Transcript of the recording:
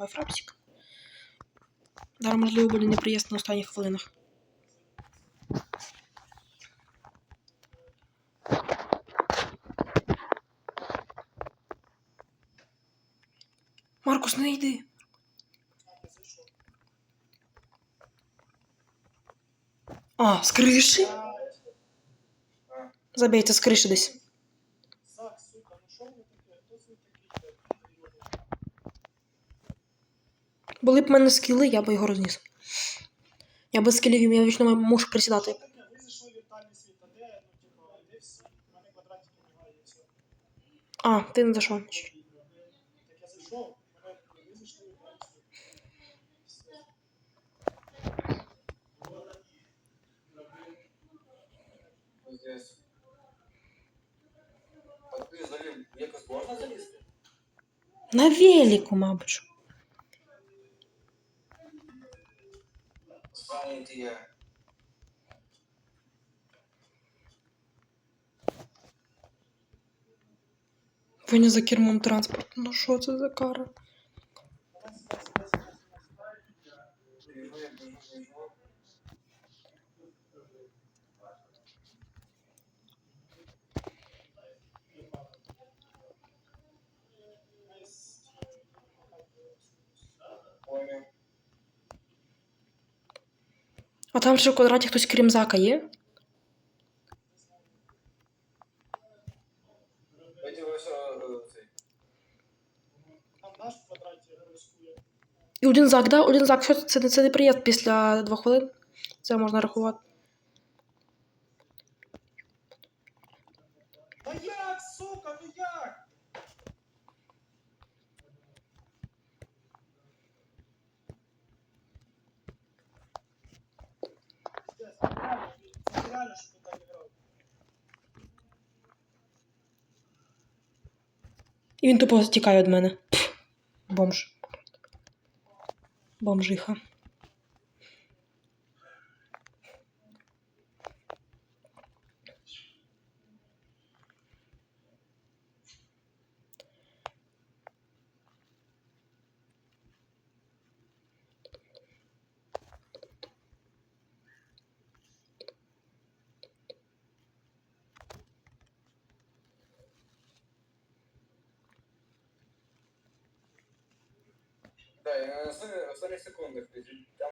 добавь фрапсик. Зараз, можливо, буде неприємно на останніх хвилинах. Маркус, не йди. А, з криші? Забейте з криші десь. Зак, сука, ну що ви таке? Хто це такий? Були б в мене скіли, я би його розніс. Я без скілів, я вічно мушу присідати. А де, ну, типу, де всі? У Звонити я. Ви не за кермом транспорту. Ну що це за кара? Понял. А там ще в квадраті хтось крім зака є? І один зак, да? Один зак, що це, це неприємно після двох хвилин. Це можна рахувати. Та як, сука, ну як? Пиздец, це реально, це реально, що ти так грав. І він тупо тікає від мене. Пф, Бомж. Бомжиха. Да, і на останніх секундах. Там